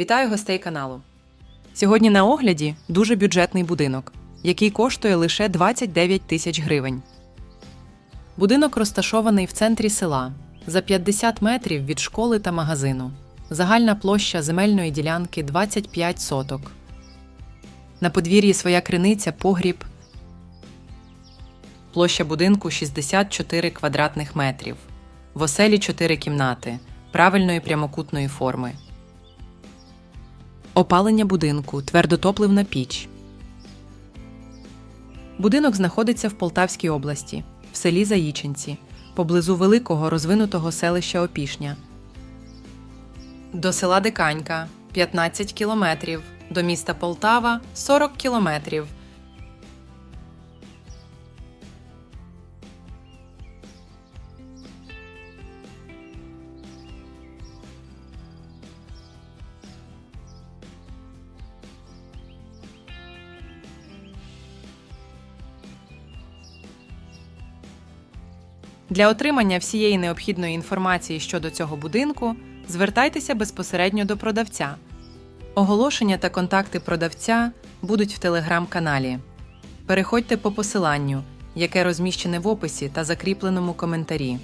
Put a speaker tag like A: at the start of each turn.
A: Вітаю гостей каналу. Сьогодні на огляді дуже бюджетний будинок, який коштує лише 29 тисяч гривень. Будинок розташований в центрі села за 50 метрів від школи та магазину. Загальна площа земельної ділянки 25 соток. На подвір'ї своя криниця, погріб. Площа будинку 64 квадратних метрів. В оселі 4 кімнати правильної прямокутної форми. Опалення будинку, твердотопливна піч. Будинок знаходиться в Полтавській області, в селі Заїченці, поблизу великого розвинутого селища Опішня. До села Диканька 15 кілометрів, до міста Полтава 40 кілометрів. Для отримання всієї необхідної інформації щодо цього будинку звертайтеся безпосередньо до продавця. Оголошення та контакти продавця будуть в телеграм-каналі. Переходьте по посиланню, яке розміщене в описі та закріпленому коментарі.